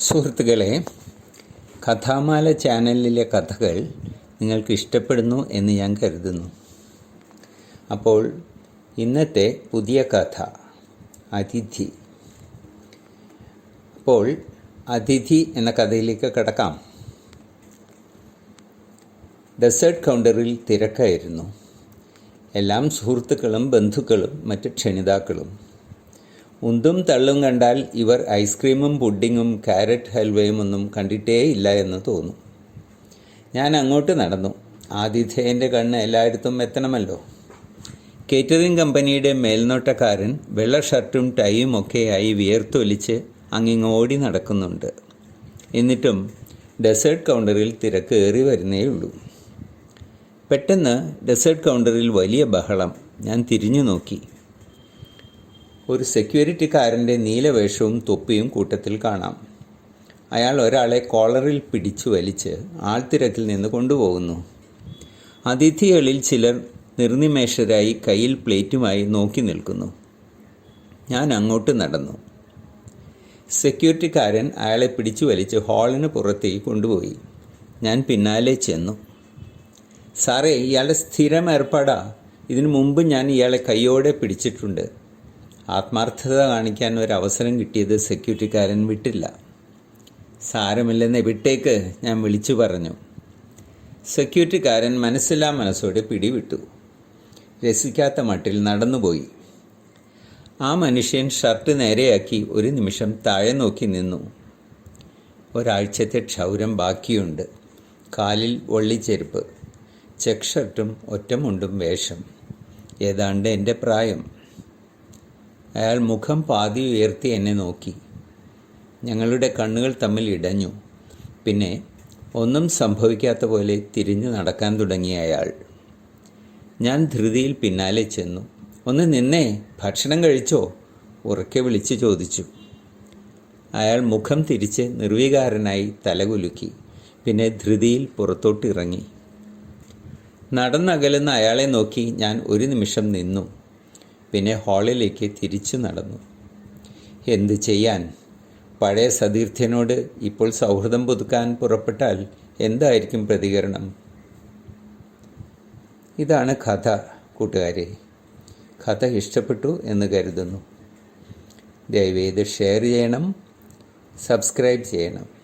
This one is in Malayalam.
സുഹൃത്തുക്കളെ കഥാമാല ചാനലിലെ കഥകൾ നിങ്ങൾക്ക് ഇഷ്ടപ്പെടുന്നു എന്ന് ഞാൻ കരുതുന്നു. അപ്പോൾ ഇന്നത്തെ പുതിയ കഥ അതിഥി. അപ്പോൾ അതിഥി എന്ന കഥയിലേക്ക് കടക്കാം. ഡെസേർട്ട് കൗണ്ടറിൽ തിരക്കായിരുന്നു. എല്ലാം സുഹൃത്തുക്കളും ബന്ധുക്കളും മറ്റ് ക്ഷണിതാക്കളും. ഉന്തും തള്ളും കണ്ടാൽ ഇവർ ഐസ്ക്രീമും പുഡിങ്ങും കാരറ്റ് ഹൽവയും ഒന്നും കണ്ടിട്ടേ ഇല്ല എന്ന് തോന്നും. ഞാൻ അങ്ങോട്ട് നടന്നു. ആതിഥേയന്റെ കണ്ണ് എല്ലായിടത്തും എത്തണമല്ലോ. കേറ്ററിംഗ് കമ്പനിയുടെ മേൽനോട്ടക്കാരൻ വെള്ള ഷർട്ടും ടൈയും ഒക്കെയായി വിയർത്തൊലിച്ച് അങ്ങിങ്ങ് ഓടി നടക്കുന്നുണ്ട്. എന്നിട്ടും ഡെസേർട്ട് കൗണ്ടറിൽ തിരക്ക് ഏറി വരുന്നേ ഉള്ളൂ പെട്ടെന്ന് ഡെസേർട്ട് കൗണ്ടറിൽ വലിയ ബഹളം. ഞാൻ തിരിഞ്ഞു നോക്കി. ഒരു സെക്യൂരിറ്റിക്കാരന്റെ നീലവേഷവും തൊപ്പിയും കൂട്ടത്തിൽ കാണാം. അയാൾ ഒരാളെ കോളറിൽ പിടിച്ചു വലിച്ച് ആൾത്തിരക്കിൽ നിന്ന് കൊണ്ടുപോകുന്നു. അതിഥികളിൽ ചിലർ നിർനിമേഷരായി കയ്യിൽ പ്ലേറ്റുമായി നോക്കി നിൽക്കുന്നു. ഞാൻ അങ്ങോട്ട് നടന്നു. സെക്യൂരിറ്റിക്കാരൻ അയാളെ പിടിച്ചു വലിച്ച് ഹാളിന് പുറത്തേക്ക് കൊണ്ടുപോയി. ഞാൻ പിന്നാലെ ചെന്നു. സാറേ ഇയാളുടെ സ്ഥിരം ഏർപ്പാടാ ഇതിനു മുമ്പ് ഞാൻ ഇയാളെ കൈയോടെ പിടിച്ചിട്ടുണ്ട്. ആത്മാർത്ഥത കാണിക്കാൻ ഒരു അവസരം കിട്ടിയത് സെക്യൂരിറ്റിക്കാരൻ വിട്ടില്ല. സാരമില്ലെന്ന് വിട്ടേക്ക് ഞാൻ വിളിച്ചു പറഞ്ഞു. സെക്യൂരിറ്റിക്കാരൻ മനസ്സില്ലാ മനസ്സോടെ പിടിവിട്ടു. രസിക്കാത്ത മട്ടിൽ നടന്നുപോയി. ആ മനുഷ്യൻ ഷർട്ട് നേരെയാക്കി ഒരു നിമിഷം താഴെ നോക്കി നിന്നു. ഒരാഴ്ചത്തെ ക്ഷൗരം ബാക്കിയുണ്ട്. കാലിൽ ഒള്ളിച്ചെരുപ്പ് ചെക്ക് ഷർട്ടും ഒറ്റമുണ്ടും വേഷം. ഏതാണ്ട് എന്റെ പ്രായം. അയാൾ മുഖം പാതി ഉയർത്തി എന്നെ നോക്കി. ഞങ്ങളുടെ കണ്ണുകൾ തമ്മിൽ ഇടഞ്ഞു. പിന്നെ ഒന്നും സംഭവിക്കാത്ത പോലെ തിരിഞ്ഞു നടക്കാൻ തുടങ്ങിയ അയാൾ. ഞാൻ ധൃതിയിൽ പിന്നാലെ ചെന്നു. ഒന്ന് നിന്നേ ഭക്ഷണം കഴിച്ചോ? ഉറക്കെ വിളിച്ചു ചോദിച്ചു. അയാൾ മുഖം തിരിച്ച് നിർവികാരനായി തലകുലുക്കി. പിന്നെ ധൃതിയിൽ പുറത്തോട്ടിറങ്ങി നടന്നകലുന്ന അയാളെ നോക്കി ഞാൻ ഒരു നിമിഷം നിന്നു. പിന്നെ ഹാളിലേക്ക് തിരിച്ചു നടന്നു. എന്ത് ചെയ്യാൻ? പഴയ സതീർത്ഥ്യനോട് ഇപ്പോൾ സൗഹൃദം പുതുക്കാൻ പുറപ്പെട്ടാൽ എന്തായിരിക്കും പ്രതികരണം? ഇതാണ് കഥ കൂട്ടുകാരെ. കഥ ഇഷ്ടപ്പെട്ടു എന്ന് കരുതുന്നു. ദയവേത് ഷെയർ ചെയ്യണം സബ്സ്ക്രൈബ് ചെയ്യണം.